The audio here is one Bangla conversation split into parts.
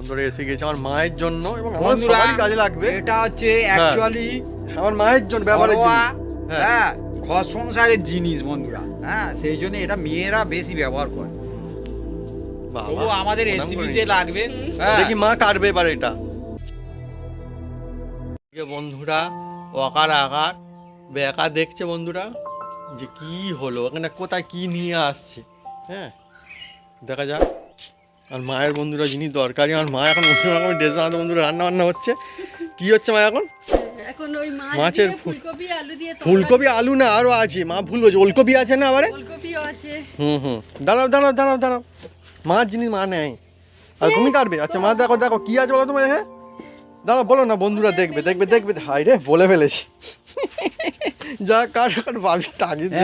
বন্ধুরা এসে গেছে আমার মায়ের জন্য এবং আমার সবারই কাজে লাগবে। এটা হচ্ছে অ্যাকচুয়ালি আমার মায়ের জন্য ব্যবহারের জন্য হ্যাঁ। হ্যাঁ ঘর সংসারের জিনিস বন্ধুরা হ্যাঁ সেই জন্য এটা মেয়েরা বেশি ব্যবহার করে। তবু আমাদের রেসিপিতে লাগবে হ্যাঁ। দেখি মা কাটবে এবার এটা। বন্ধুরা অকার আকার বেকা দেখছে বন্ধুরা যে কি হলো এখানে কোথায় কি নিয়ে আসছে হ্যাঁ দেখা যাক। আর মায়ের বন্ধুরা যিনি দরকারি আমার মা এখন অন্য রকমের ড্রেস বানাতে বন্ধুরা রান্না বান্না হচ্ছে। কি হচ্ছে মা এখন? এখন ওই মাছের ফুলকপি আলু দিয়ে ফুলকপি আলু না আরও আছে। মা ভুল বলছে ওলকপি আছে না আবারে? আছে। হুম হুম। দাঁড়াও দাঁড়াও দাঁড়াও দাঁড়াও। মাছ জিনিস মা নেয় আর তুমি কাটবে? আচ্ছা মা দেখো দেখো কি আছে বলো তোমার হ্যাঁ? দাঁড়াও বলো না বন্ধুরা দেখবে দেখবে দেখবে। হাই রে বলে ফেলেছি। যা কাট কাট ভাবিস জিনিস।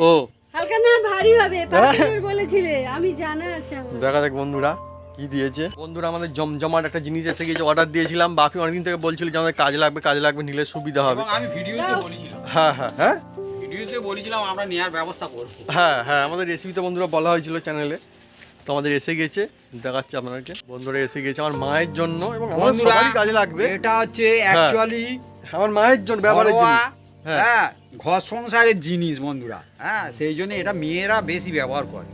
ও। হালকা না ভারী হবে বলেছিলে আমি জানা আছে আমার। দেখা দেখ বন্ধুরা কি দিয়েছে। বন্ধুরা আমাদের জমজমাট একটা জিনিস এসে গেছে অর্ডার দিয়েছিলাম বাকি অনেকদিন থেকে বলছিল যে আমাদের কাজে লাগবে কাজে লাগবে নিলে সুবিধা হবে। আমি ভিডিওতে বলেছিলাম। হ্যাঁ হ্যাঁ হ্যাঁ? ভিডিওতে বলেছিলাম আমরা নেওয়ার ব্যবস্থা করব। হ্যাঁ হ্যাঁ আমাদের রেসিপিতে বন্ধুরা বলা হয়েছিল চ্যানেলে তো আমাদের এসে গেছে দেখাচ্ছে আপনাদেরকে। বন্ধুরা এসে গেছে আমার মায়ের জন্য এবং আমার সবারই কাজে লাগবে। এটা হচ্ছে অ্যাকচুয়ালি আমার মায়ের জন্য ব্যবহারের জন্য। হ্যাঁ। হ্যাঁ ঘর সংসারের জিনিস বন্ধুরা। হ্যাঁ সেই জন্য এটা মেয়েরা বেশি ব্যবহার করে।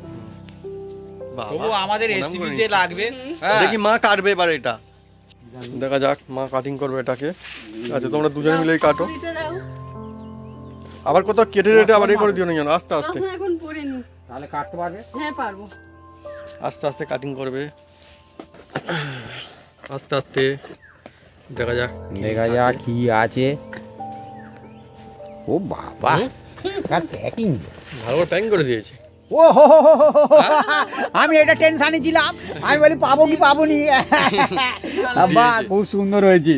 বাবা, তবু আমাদের রেসিপিতে লাগবে। হ্যাঁ দেখি মা কাটবে এবার এটা। দেখা যাক মা কাটিং করবে এটাকে। আচ্ছা তোমরা দুজন মিলেই কাটো। আবার কোথাও কেটে কেটে আবার এ করে দিও না যেন আস্তে আস্তে। এখন পরে নি। তাহলে কাটতে পারবে? হ্যাঁ পারব। আস্তে আস্তে কাটিং করবে। আস্তে আস্তে। দেখা যাক। দেখা যাক কি আছে। ও বাবা তার প্যাকিং ভালো করে প্যাকিং করে দিয়েছে। ও হো হো হো। আমি এটা টেনশনে ছিলাম। আমি বলি পাবো কি পাবো নি বাবা খুব সুন্দর হয়েছে।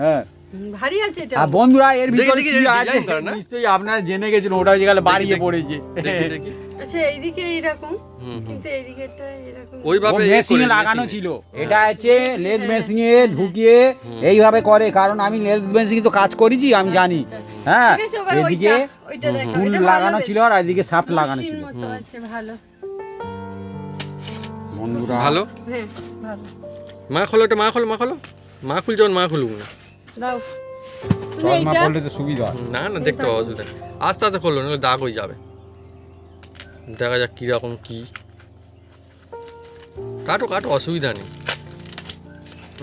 হ্যাঁ। ভারী আছে এটা। আর বন্ধুরা এর দেখি, ভিতরে কি আছে? design করা না? নিশ্চয়ই আপনারা জেনে গেছেন ওটা যেখানে বাড়িয়ে পড়েছে। দেখি দেখি। আচ্ছা এইদিকে এইরকম। কিন্তু এইদিকেটা ওইভাবে মেশিনে লাগানো ছিল। এটা আছে লেদ মেশিনে ঢুকিয়ে এইভাবে করে কারণ আমি লেদ মেশিনে তো কাজ করেছি আমি জানি। হ্যাঁ ঠিক আছে এবার এদিকে ওইটা ওইটা দেখো ফুল লাগানো ছিল আর এদিকে সাফট লাগানো ছিল। বন্ধুরা ভালো? হ্যাঁ মা খোলো এটা মা খোলো মা খোলো। মা খুলছে মা খুলুক না। দাও। তুমি এইটা? তো সুবিধা হয়। না না দেখতে হবে অসুবিধা। আস্তে আস্তে খোলো নাহলে দাগ হয়ে যাবে। দেখা যাক কীরকম কি কাটো কাটো অসুবিধা নেই।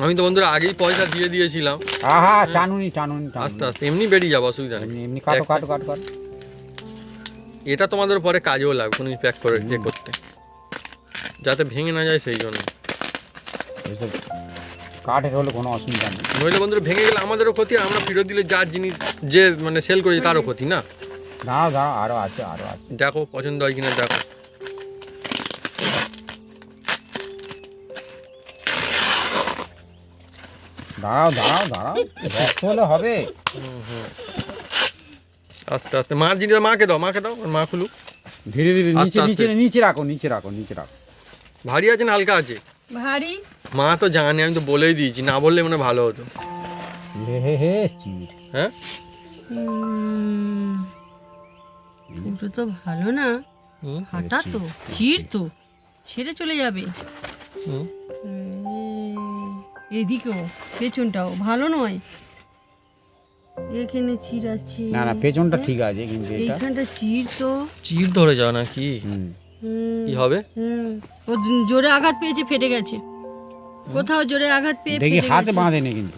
আমি তো বন্ধুরা আগেই পয়সা দিয়ে দিয়েছিলাম। আহা টানুনি টানুনি আস্তে আস্তে এমনি বেরিয়ে যাবে অসুবিধা নেই। এমনি কাটো কাটো কাটো কাটো। এটা তোমাদের পরে কাজেও লাগবে কোনো প্যাক করে ইয়ে করতে। যাতে ভেঙে না যায় সেই জন্য। এসব কাঠের হলে কোনো অসুবিধা নেই। নইলে বন্ধুরা ভেঙে গেলে আমাদেরও ক্ষতি আর আমরা ফেরত দিলে যার জিনিস যে মানে সেল করেছি তারও ক্ষতি না? দাঁড়াও দাঁড়াও আরও আছে আরও আছে। দেখো পছন্দ হয় কিনা দেখো। দাঁড়াও দাঁড়াও দাঁড়াও। ব্যস্ত হলে হবে। আস্তে আস্তে। মার জিনিস মাকে দাও মাকে দাও আর মা খুলুক। ধীরে ধীরে নিচে নিচে নিচে রাখো নিচে রাখো নিচে রাখো। ভারী আছে না হালকা আছে? ভারী। মা তো জানে আমি তো বলেই দিয়েছি। না বললে মনে হয় ভালো হতো। হে হে হে চির হ্যাঁ? তো ভালো না। হাঁটা তো চির তো। ছেড়ে চলে যাবে। হুম। এদিকেও পেছনটাও। ভালো নয়? এখানে চির আছে না না পেছনটা ঠিক আছে কিন্তু এটা এইখানটা চির তো। চির ধরে যাও না কি? কি হবে? হুম। ও জোরে আঘাত পেয়েছে ফেটে গেছে। কোথাও জোরে আঘাত পেয়ে দেখি হাতে বাঁধে নি কিন্তু।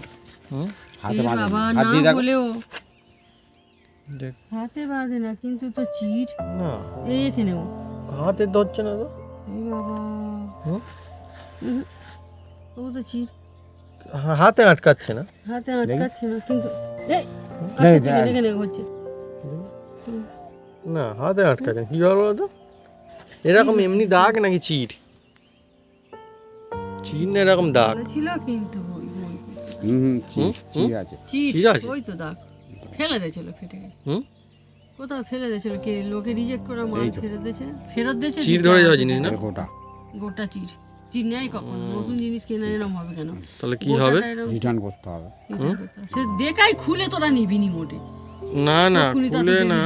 হাতে বাঁধে বাবা হাত না দিয়ে বলেও। হাতে বাঁধে না কিন্তু তো চির না। এই এখানেও হাতে ধরছে না তো? এই বাবা। হুম? তবু তো চির হাতে আটকাচ্ছে না। হাতে আটকাচ্ছে না কিন্তু না হাতে আটকাচ্ছে কি হবে বলো তো? এরকম এমনি দাগ নাকি চির চির না এরকম দাগ? ছিল কিন্তু হুম? ঠিক আছে। চির চির আছে? ওই তো দাগ। ফেলে দিয়েছিল ফেটে গেছে। হুম? কোথাও ফেলে দিয়েছিল কে লোকে রিজেক্ট করা মাল ফেরত দিয়েছে? ফেরত দিয়েছে চির ধরে যাওয়া জিনিস না? গোটা। গোটা চির কখন? নতুন জিনিস কেনা এরম হবে কেন? তাহলে কি হবে? রিটার্ন করতে হবে। সে দেখাই খুলে তোরা নিবি নি মোটে। না না খুলে না।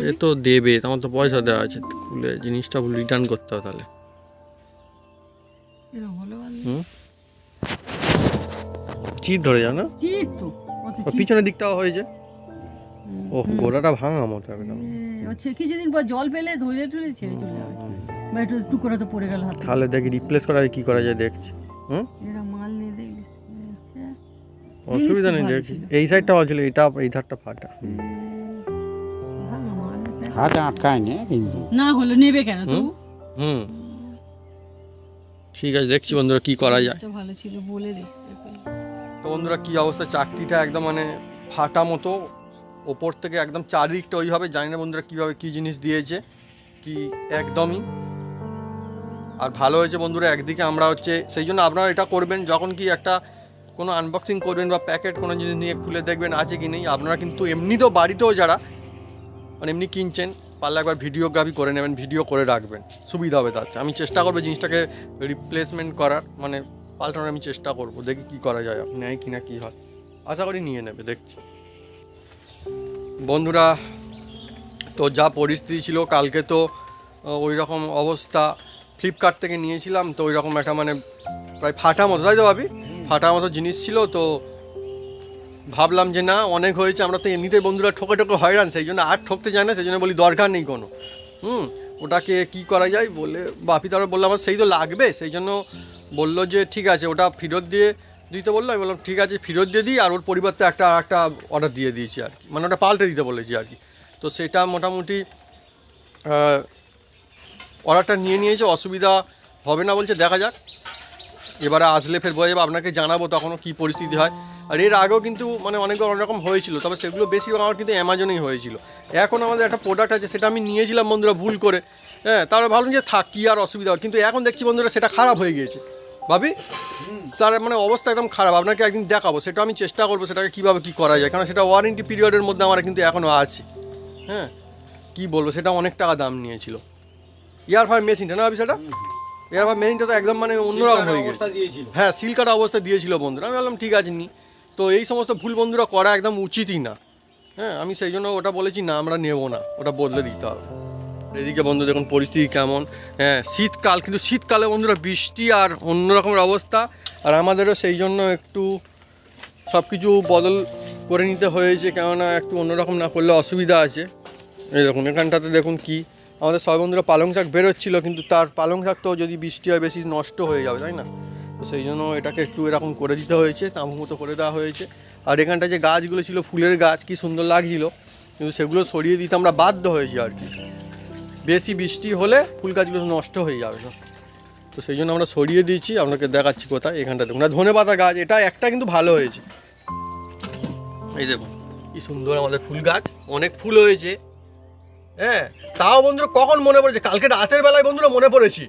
সে তো দেবে তোমার তো পয়সা দেওয়া আছে। খুলে জিনিসটা রিটার্ন করতে হবে তাহলে। এরকম চিট ধরে যাও না? চিট তো পিছনের দিকটাও হয়েছে। ও। গোড়াটা ভাঙা মতো একদম। কিছুদিন পর জল পেলে ধরে টুলে ছেড়ে চলে যাবে। বা একটু টুকরো তো পড়ে গেল হাতে। তাহলে দেখি রিপ্লেস করা যায় কি করা যায় দেখছি। হুম? এরা মাল নিয়ে আচ্ছা। অসুবিধা নেই দেখছি। এই সাইডটা ভালো ছিল এটা এই ধারটা ফাটা। হাতে আটকায়নি কিন্তু। না হলো নেবে কেন তো? হুম? ঠিক আছে দেখছি বন্ধুরা কি করা যায়। ভালো ছিল বলে দে তো বন্ধুরা কি অবস্থা চাকতিটা একদম মানে ফাটা মতো ওপর থেকে একদম চারিদিকটা ওইভাবে জানি না বন্ধুরা কীভাবে কী জিনিস দিয়েছে কি একদমই আর ভালো হয়েছে বন্ধুরা, একদিকে আমরা হচ্ছে, সেই জন্য আপনারা এটা করবেন যখন কি একটা কোনো আনবক্সিং করবেন বা প্যাকেট কোনো জিনিস নিয়ে খুলে দেখবেন আছে কি নেই। আপনারা কিন্তু এমনিতেও বাড়িতেও যারা মানে এমনি কিনছেন, পারলে একবার ভিডিওগ্রাফি করে নেবেন ভিডিও করে রাখবেন। সুবিধা হবে তাতে। আমি চেষ্টা করব জিনিসটাকে রিপ্লেসমেন্ট করার মানে পাল্টানোর আমি চেষ্টা করব, দেখি কি করা যায় নেয় কি না কী হয়। আশা করি নিয়ে নেবে, দেখছি। বন্ধুরা, তো যা পরিস্থিতি ছিল, কালকে তো ওই রকম অবস্থা। ফ্লিপকার্ট থেকে নিয়েছিলাম, তো ওই রকম একটা মানে প্রায় ফাটা মতো, তাই তো ভাবি? ফাটা মতো জিনিস ছিল, তো ভাবলাম যে না, অনেক হয়েছে, আমরা তো এমনিতেই বন্ধুরা ঠকে ঠকে হয়রান, সেই জন্য আর ঠকতে যায় না, সেই জন্য বলি দরকার নেই কোনো। হুম, ওটাকে কি করা যায় বলে বাপি তারা বলল, আমার সেই তো লাগবে সেই জন্য বলল যে, ঠিক আছে, ওটা ফেরত দিয়ে দিতে বলল, আমি বললাম, ঠিক আছে, ফেরত দিয়ে দিই, আর ওর পরিবর্তে একটা আর একটা অর্ডার দিয়ে দিয়েছি আর কি মানে ওটা পাল্টে দিতে বলেছি আর কি। তো সেটা মোটামুটি অর্ডারটা নিয়ে নিয়েছে, অসুবিধা হবে না বলছে, দেখা যাক। এবারে আসলে ফের বোঝা আপনাকে জানাব তখনও কী পরিস্থিতি হয়। আর এর আগেও কিন্তু মানে অনেক রকম হয়েছিল, তবে সেগুলো বেশিরভাগ আমার কিন্তু অ্যামাজনেই হয়েছিল। এখন আমাদের একটা প্রোডাক্ট আছে, সেটা আমি নিয়েছিলাম বন্ধুরা ভুল করে। হ্যাঁ তারপরে ভাবলাম যে থাক, কী আর অসুবিধা কিন্তু এখন দেখছি বন্ধুরা সেটা খারাপ হয়ে গিয়েছে। ভাবি? তার মানে অবস্থা একদম খারাপ, আপনাকে একদিন দেখাবো, সেটা আমি চেষ্টা করব সেটাকে কীভাবে কী করা যায় কারণ সেটা ওয়ারেন্টি পিরিয়ডের মধ্যে আমার কিন্তু এখনও আছে। হ্যাঁ কী বলব, সেটা অনেক টাকা দাম নিয়েছিল। ইয়ার ফার মেশিনটা না সেটা ইয়ার ফার মেশিনটা তো একদম মানে অন্যরকম হয়ে গেছে। হ্যাঁ সিলকাটা অবস্থা দিয়েছিল বন্ধুরা। আমি বললাম ঠিক আছে নি। তো এই সমস্ত ভুল বন্ধুরা করা একদম উচিতই না। হ্যাঁ আমি সেই জন্য ওটা বলেছি না আমরা নেব না। ওটা বদলে দিতে হবে। এদিকে বন্ধু দেখুন পরিস্থিতি কেমন। হ্যাঁ শীতকাল কিন্তু শীতকালে বন্ধুরা বৃষ্টি আর অন্য রকমের অবস্থা। আর আমাদেরও সেই জন্য একটু সব কিছু বদল করে নিতে হয়েছে কেননা একটু অন্যরকম না করলে অসুবিধা আছে। এই দেখুন এখানটাতে দেখুন কি আমাদের সব বন্ধুরা পালং শাক বেরোচ্ছিলো, কিন্তু তার পালং শাকটাও যদি বৃষ্টি হয় বেশি নষ্ট হয়ে যাবে, তাই না? তো সেই জন্য এটাকে একটু এরকম করে দিতে হয়েছে মতো করে দেওয়া হয়েছে। আর এখানটা যে গাছগুলো ছিল, ফুলের গাছ, কি সুন্দর লাগছিল। কিন্তু সেগুলো সরিয়ে দিতে আমরা বাধ্য হয়েছি আর কি। বেশি বৃষ্টি হলে ফুল গাছগুলো নষ্ট হয়ে যাবে তো সেই জন্য আমরা সরিয়ে দিয়েছি, আপনাকে দেখাচ্ছি কোথায় এখানটা দেখুন ধনে পাতা গাছ, এটা একটা কিন্তু ভালো হয়েছে। এই দেখুন কি সুন্দর আমাদের ফুল গাছ। অনেক ফুল হয়েছে। হ্যাঁ তাও বন্ধুরা কখন মনে পড়েছে? কালকে রাতের বেলায় বন্ধুরা মনে পড়েছি?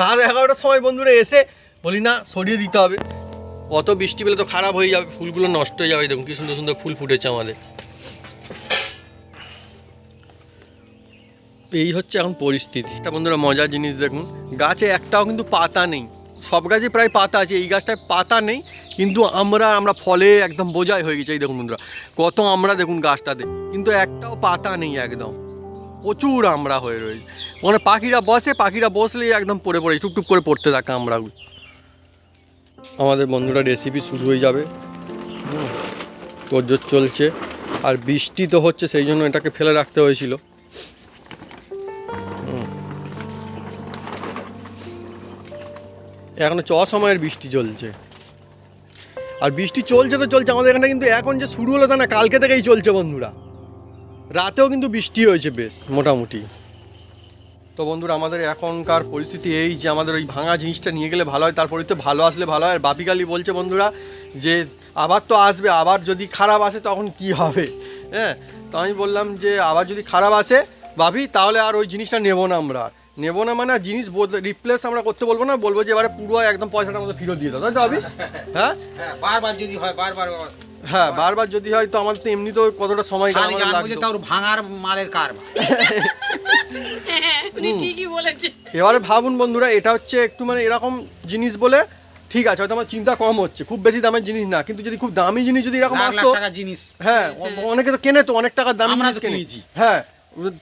রাত এগারোটার সময় বন্ধুরা এসে বলি না সরিয়ে দিতে হবে। অত বৃষ্টি পেলে তো খারাপ হয়ে যাবে ফুলগুলো নষ্ট হয়ে যাবে। দেখুন কি সুন্দর সুন্দর ফুল ফুটেছে আমাদের। এই হচ্ছে এখন পরিস্থিতি। এটা বন্ধুরা মজার জিনিস দেখুন গাছে একটাও কিন্তু পাতা নেই। সব গাছে প্রায় পাতা আছে এই গাছটায় পাতা নেই। কিন্তু আমরা আমরা ফলে একদম বোঝাই হয়ে গেছে, এই দেখুন বন্ধুরা, কত আমরা দেখুন গাছটাতে। কিন্তু একটাও পাতা নেই একদম। প্রচুর আমরা হয়ে রয়েছে। মানে পাখিরা বসে, পাখিরা বসলেই একদম পড়ে পড়ে টুকটুক করে পড়তে থাকে আমরা। আমাদের বন্ধুরা রেসিপি শুরু হয়ে যাবে। তোড়জোড় চলছে। আর বৃষ্টি তো হচ্ছে, সেই জন্য এটাকে ফেলে রাখতে হয়েছিল। এখনও চ সময়ের বৃষ্টি চলছে। আর বৃষ্টি চলছে তো চলছে, আমাদের এখানে কিন্তু এখন যে শুরু হলো তা না, কালকে থেকেই চলছে বন্ধুরা। রাতেও কিন্তু বৃষ্টি হয়েছে বেশ, মোটামুটি। তো বন্ধুরা, আমাদের এখনকার পরিস্থিতি এই যে আমাদের ওই ভাঙা জিনিসটা নিয়ে গেলে ভালো হয়, তারপরে তো ভালো আসলে ভালো হয়। আর বাপিকালি বলছে বন্ধুরা যে, আবার তো আসবে, আবার যদি খারাপ আসে তখন কি হবে? হ্যাঁ তো আমি বললাম যে, আবার যদি খারাপ আসে, ভাবি, তাহলে আর ওই জিনিসটা নেব না আমরা। নেব না মানে জিনিস বদলে রিপ্লেস আমরা করতে বলব না বলব যে এবারে পুরো একদম পয়সাটা আমাদের ফেরত দিয়ে দাও তাই তো ভাবি হ্যাঁ? হ্যাঁ বারবার যদি হয় বারবার হ্যাঁ বারবার যদি হয় তো আমাদের তো এমনিতেও কতটা সময়। তার ভাঙার মালের কারবার। উনি ঠিকই বলেছে। এবারে ভাবুন বন্ধুরা এটা হচ্ছে একটু মানে এরকম জিনিস বলে ঠিক আছে হয়তো আমার চিন্তা কম হচ্ছে খুব বেশি দামের জিনিস না কিন্তু যদি খুব দামি জিনিস যদি এরকম আসতো টাকা জিনিস। হ্যাঁ অনেকে তো কেনে তো অনেক টাকার দামি জিনিস কেনে। কিনেছি। হ্যাঁ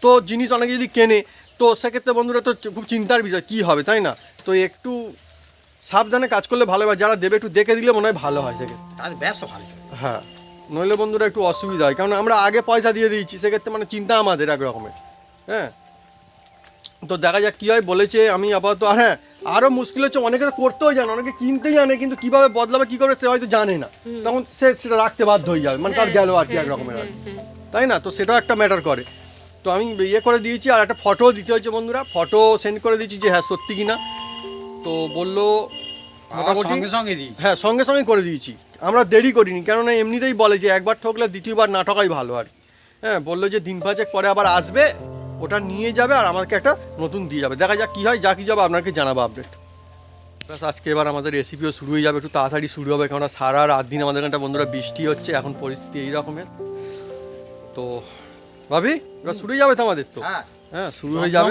তো জিনিস অনেকে যদি কেনে তো সেক্ষেত্রে বন্ধুরা তো খুব চিন্তার বিষয় কি হবে তাই না? তো একটু সাবধানে কাজ করলে ভালো হয় যারা দেবে একটু দেখে দিলে মনে হয় ভালো হয় সেক্ষেত্রে। তাদের ব্যবসা ভালো চলে। হ্যাঁ নইলে বন্ধুরা একটু অসুবিধা হয় কারণ আমরা আগে পয়সা দিয়ে দিয়েছি সেক্ষেত্রে মানে চিন্তা আমাদের এক রকমের হ্যাঁ? তো দেখা যাক কী হয় বলেছে আমি আপাতত আর হ্যাঁ আরও মুশকিল হচ্ছে অনেকে তো করতেও জানে অনেকে কিনতে জানে কিন্তু কীভাবে বদলাবে কী করে সে হয়তো জানে না। তখন সে সেটা রাখতে বাধ্য হয়ে যাবে মানে তার গেল আর কি এক রকমের আর কি। তাই না? তো সেটাও একটা ম্যাটার করে। তো আমি ইয়ে করে দিয়েছি আর একটা ফটো দিতে হয়েছে বন্ধুরা। ফটো সেন্ড করে দিয়েছি যে হ্যাঁ সত্যি কিনা। তো বলল মোটামুটি সঙ্গে সঙ্গে হ্যাঁ সঙ্গে সঙ্গে করে দিয়েছি। আমরা দেরি করিনি কেননা এমনিতেই বলে যে একবার ঠকলে দ্বিতীয়বার না ঠকাই ভালো আর হ্যাঁ বলল যে দিন পাঁচেক পরে আবার আসবে ওটা নিয়ে যাবে আর আমাকে একটা নতুন দিয়ে যাবে। দেখা যাক কী হয় যা কী যাবে আপনাকে জানাব আপডেট প্লাস আজকে এবার আমাদের রেসিপিও শুরু হয়ে যাবে একটু তাড়াতাড়ি শুরু হবে কেননা সারা রাত দিন আমাদের এখানটা বন্ধুরা বৃষ্টি হচ্ছে এখন পরিস্থিতি এই রকমের। তো ভাবি এবার শুরু যাবে তো আমাদের তো। হ্যাঁ। হ্যাঁ শুরু হয়ে যাবে?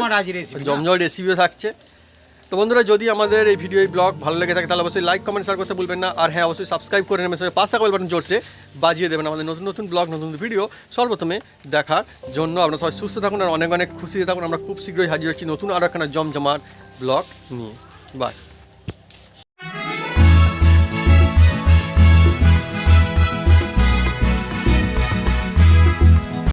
জমজম রেসিপিও থাকছে। তো বন্ধুরা যদি আমাদের এই ভিডিও এই ব্লগ ভালো লেগে থাকে তাহলে অবশ্যই লাইক কমেন্ট শেয়ার করতে ভুলবেন না। আর হ্যাঁ অবশ্যই সাবস্ক্রাইব করে নেবেন সঙ্গে পাঁচ থাকা বাটন জোরসে বাজিয়ে দেবেন আমাদের নতুন নতুন ব্লগ নতুন নতুন ভিডিও সর্বপ্রথমে দেখার জন্য আপনারা সবাই সুস্থ থাকুন আর অনেক অনেক খুশিতে থাকুন। আমরা খুব শীঘ্রই হাজির হচ্ছি নতুন আরও একখানা জমজমার ব্লগ নিয়ে। বাই